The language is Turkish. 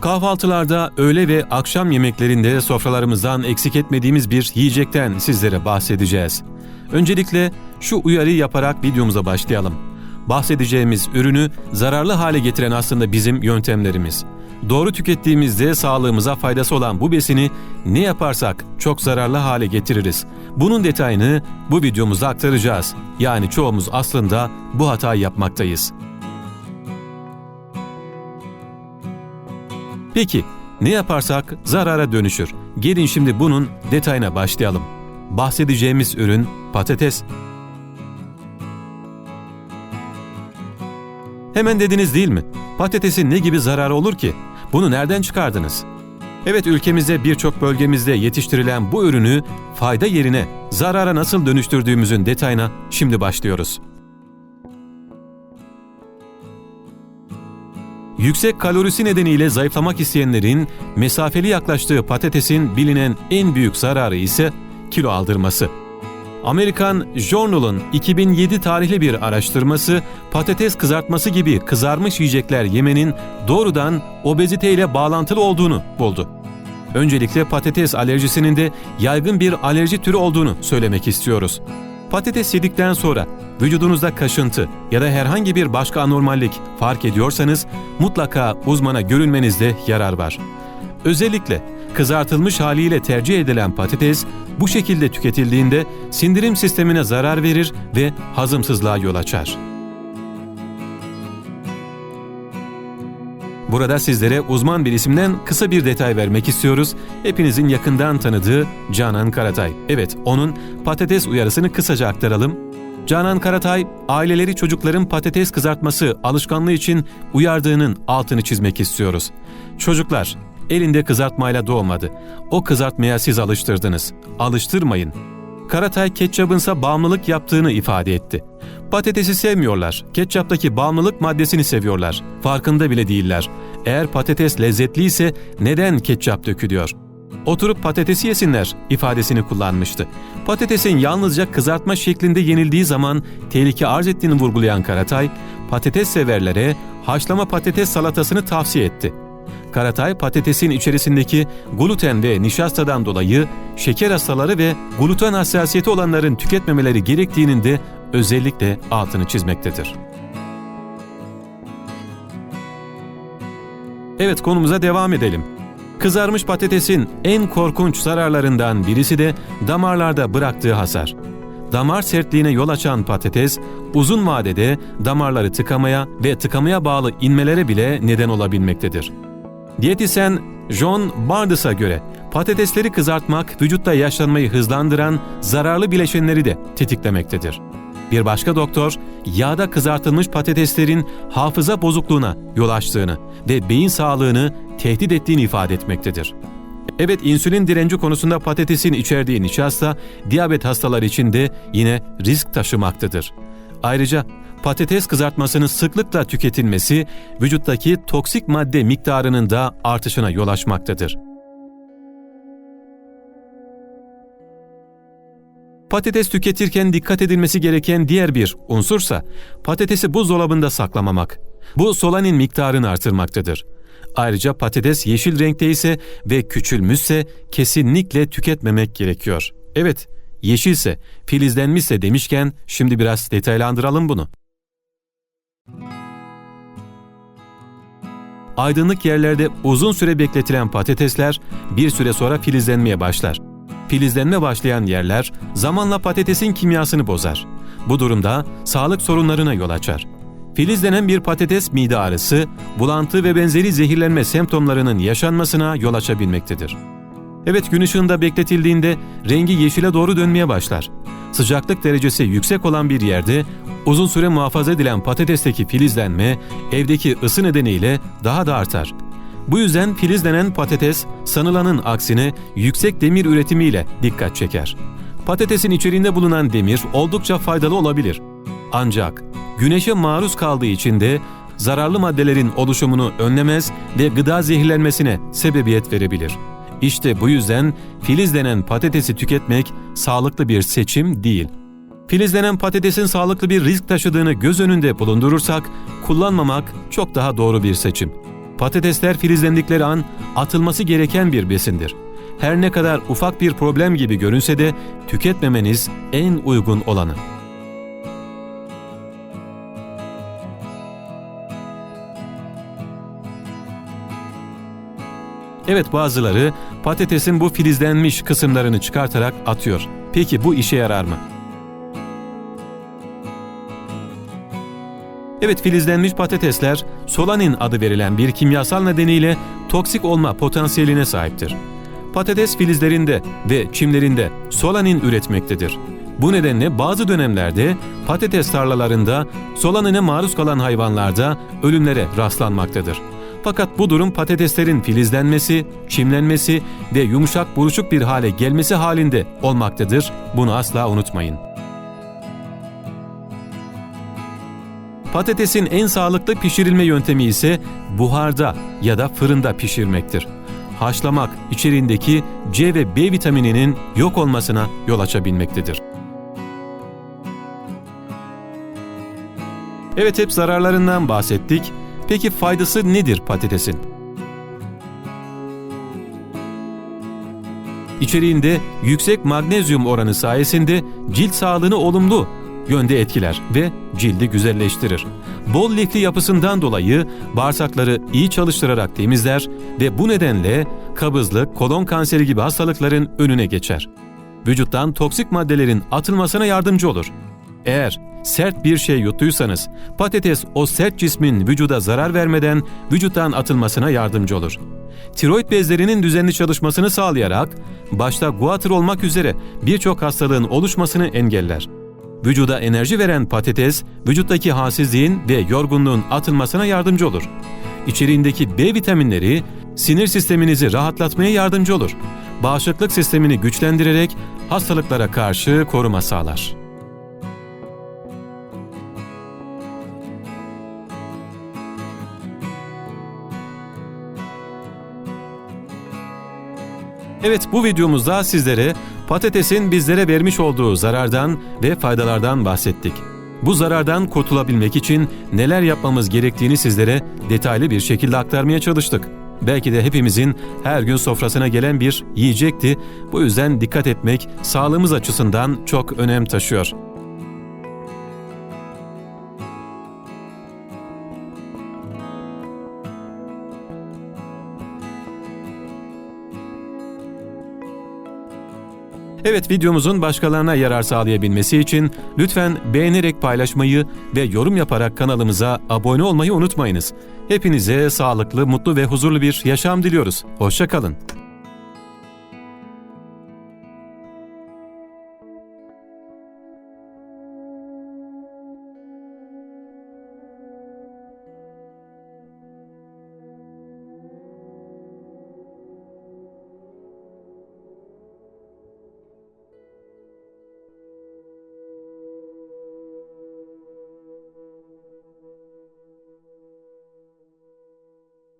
Kahvaltılarda, öğle ve akşam yemeklerinde sofralarımızdan eksik etmediğimiz bir yiyecekten sizlere bahsedeceğiz. Öncelikle şu uyarıyı yaparak videomuza başlayalım. Bahsedeceğimiz ürünü zararlı hale getiren aslında bizim yöntemlerimiz. Doğru tükettiğimizde sağlığımıza faydası olan bu besini ne yaparsak çok zararlı hale getiririz. Bunun detayını bu videomuzda aktaracağız. Yani çoğumuz aslında bu hatayı yapmaktayız. Peki ne yaparsak zarara dönüşür. Gelin şimdi bunun detayına başlayalım. Bahsedeceğimiz ürün patates. Hemen dediniz değil mi? Patatesin ne gibi zararı olur ki? Bunu nereden çıkardınız? Evet ülkemizde birçok bölgemizde yetiştirilen bu ürünü fayda yerine zarara nasıl dönüştürdüğümüzün detayına şimdi başlıyoruz. Yüksek kalorisi nedeniyle zayıflamak isteyenlerin mesafeli yaklaştığı patatesin bilinen en büyük zararı ise kilo aldırması. Amerikan Journal'ın 2007 tarihli bir araştırması patates kızartması gibi kızarmış yiyecekler yemenin doğrudan obezite ile bağlantılı olduğunu buldu. Öncelikle patates alerjisinin de yaygın bir alerji türü olduğunu söylemek istiyoruz. Patates yedikten sonra vücudunuzda kaşıntı ya da herhangi bir başka anormallik fark ediyorsanız mutlaka uzmana görünmenizde yarar var. Özellikle kızartılmış haliyle tercih edilen patates bu şekilde tüketildiğinde sindirim sistemine zarar verir ve hazımsızlığa yol açar. Burada sizlere uzman bir isimden kısa bir detay vermek istiyoruz. Hepinizin yakından tanıdığı Canan Karatay. Evet, onun patates uyarısını kısaca aktaralım. Canan Karatay, aileleri çocukların patates kızartması alışkanlığı için uyardığının altını çizmek istiyoruz. Çocuklar, elinde kızartmayla doğmadı. O kızartmaya siz alıştırdınız. Alıştırmayın. Karatay ketçabınsa bağımlılık yaptığını ifade etti. Patatesi sevmiyorlar. Ketçaptaki bağımlılık maddesini seviyorlar. Farkında bile değiller. Eğer patates lezzetliyse neden ketçap dökülüyor? Oturup patatesi yesinler ifadesini kullanmıştı. Patatesin yalnızca kızartma şeklinde yenildiği zaman tehlike arz ettiğini vurgulayan Karatay, patates severlere haşlama patates salatasını tavsiye etti. Karatay patatesin içerisindeki gluten ve nişastadan dolayı şeker hastaları ve gluten hassasiyeti olanların tüketmemeleri gerektiğinin de özellikle altını çizmektedir. Evet konumuza devam edelim. Kızarmış patatesin en korkunç zararlarından birisi de damarlarda bıraktığı hasar. Damar sertliğine yol açan patates, uzun vadede damarları tıkamaya ve tıkamaya bağlı inmelere bile neden olabilmektedir. Diyetisyen John Bardis'a göre patatesleri kızartmak vücutta yaşlanmayı hızlandıran zararlı bileşenleri de tetiklemektedir. Bir başka doktor, yağda kızartılmış patateslerin hafıza bozukluğuna yol açtığını ve beyin sağlığını tehdit ettiğini ifade etmektedir. Evet insülin direnci konusunda patatesin içerdiği nişasta diyabet hastaları için de yine risk taşımaktadır. Ayrıca patates kızartmasının sıklıkla tüketilmesi vücuttaki toksik madde miktarının da artışına yol açmaktadır. Patates tüketirken dikkat edilmesi gereken diğer bir unsursa patatesi buzdolabında saklamamak. Bu solanin miktarını artırmaktadır. Ayrıca patates yeşil renkte ise ve küçülmüşse kesinlikle tüketmemek gerekiyor. Evet, yeşilse, filizlenmişse demişken şimdi biraz detaylandıralım bunu. Aydınlık yerlerde uzun süre bekletilen patatesler bir süre sonra filizlenmeye başlar. Filizlenme başlayan yerler zamanla patatesin kimyasını bozar. Bu durumda sağlık sorunlarına yol açar. Filizlenen bir patates mide ağrısı, bulantı ve benzeri zehirlenme semptomlarının yaşanmasına yol açabilmektedir. Evet gün ışığında bekletildiğinde rengi yeşile doğru dönmeye başlar. Sıcaklık derecesi yüksek olan bir yerde uzun süre muhafaza edilen patatesteki filizlenme evdeki ısı nedeniyle daha da artar. Bu yüzden filizlenen patates sanılanın aksine yüksek demir üretimiyle dikkat çeker. Patatesin içeriğinde bulunan demir oldukça faydalı olabilir. Ancak güneşe maruz kaldığı için de zararlı maddelerin oluşumunu önlemez ve gıda zehirlenmesine sebebiyet verebilir. İşte bu yüzden filizlenen patatesi tüketmek sağlıklı bir seçim değil. Filizlenen patatesin sağlıklı bir risk taşıdığını göz önünde bulundurursak kullanmamak çok daha doğru bir seçim. Patatesler filizlendikleri an atılması gereken bir besindir. Her ne kadar ufak bir problem gibi görünse de tüketmemeniz en uygun olanı. Evet bazıları patatesin bu filizlenmiş kısımlarını çıkartarak atıyor. Peki bu işe yarar mı? Evet filizlenmiş patatesler solanin adı verilen bir kimyasal nedeniyle toksik olma potansiyeline sahiptir. Patates filizlerinde ve çimlerinde solanin üretmektedir. Bu nedenle bazı dönemlerde patates tarlalarında solanine maruz kalan hayvanlarda ölümlere rastlanmaktadır. Fakat bu durum patateslerin filizlenmesi, çimlenmesi ve yumuşak buruşuk bir hale gelmesi halinde olmaktadır. Bunu asla unutmayın. Patatesin en sağlıklı pişirilme yöntemi ise buharda ya da fırında pişirmektir. Haşlamak içeriğindeki C ve B vitamininin yok olmasına yol açabilmektedir. Evet hep zararlarından bahsettik. Peki faydası nedir patatesin? İçeriğinde yüksek magnezyum oranı sayesinde cilt sağlığını olumlu yönde etkiler ve cildi güzelleştirir. Bol lifli yapısından dolayı bağırsakları iyi çalıştırarak temizler ve bu nedenle kabızlık, kolon kanseri gibi hastalıkların önüne geçer. Vücuttan toksik maddelerin atılmasına yardımcı olur. Eğer sert bir şey yuttuysanız patates o sert cismin vücuda zarar vermeden vücuttan atılmasına yardımcı olur. Tiroid bezlerinin düzenli çalışmasını sağlayarak başta guatr olmak üzere birçok hastalığın oluşmasını engeller. Vücuda enerji veren patates, vücuttaki halsizliğin ve yorgunluğun atılmasına yardımcı olur. İçeriğindeki B vitaminleri sinir sisteminizi rahatlatmaya yardımcı olur. Bağışıklık sistemini güçlendirerek hastalıklara karşı koruma sağlar. Evet bu videomuzda sizlere patatesin bizlere vermiş olduğu zarardan ve faydalardan bahsettik. Bu zarardan kurtulabilmek için neler yapmamız gerektiğini sizlere detaylı bir şekilde aktarmaya çalıştık. Belki de hepimizin her gün sofrasına gelen bir yiyecekti. Bu yüzden dikkat etmek sağlığımız açısından çok önem taşıyor. Evet videomuzun başkalarına yarar sağlayabilmesi için lütfen beğenerek paylaşmayı ve yorum yaparak kanalımıza abone olmayı unutmayınız. Hepinize sağlıklı, mutlu ve huzurlu bir yaşam diliyoruz. Hoşçakalın.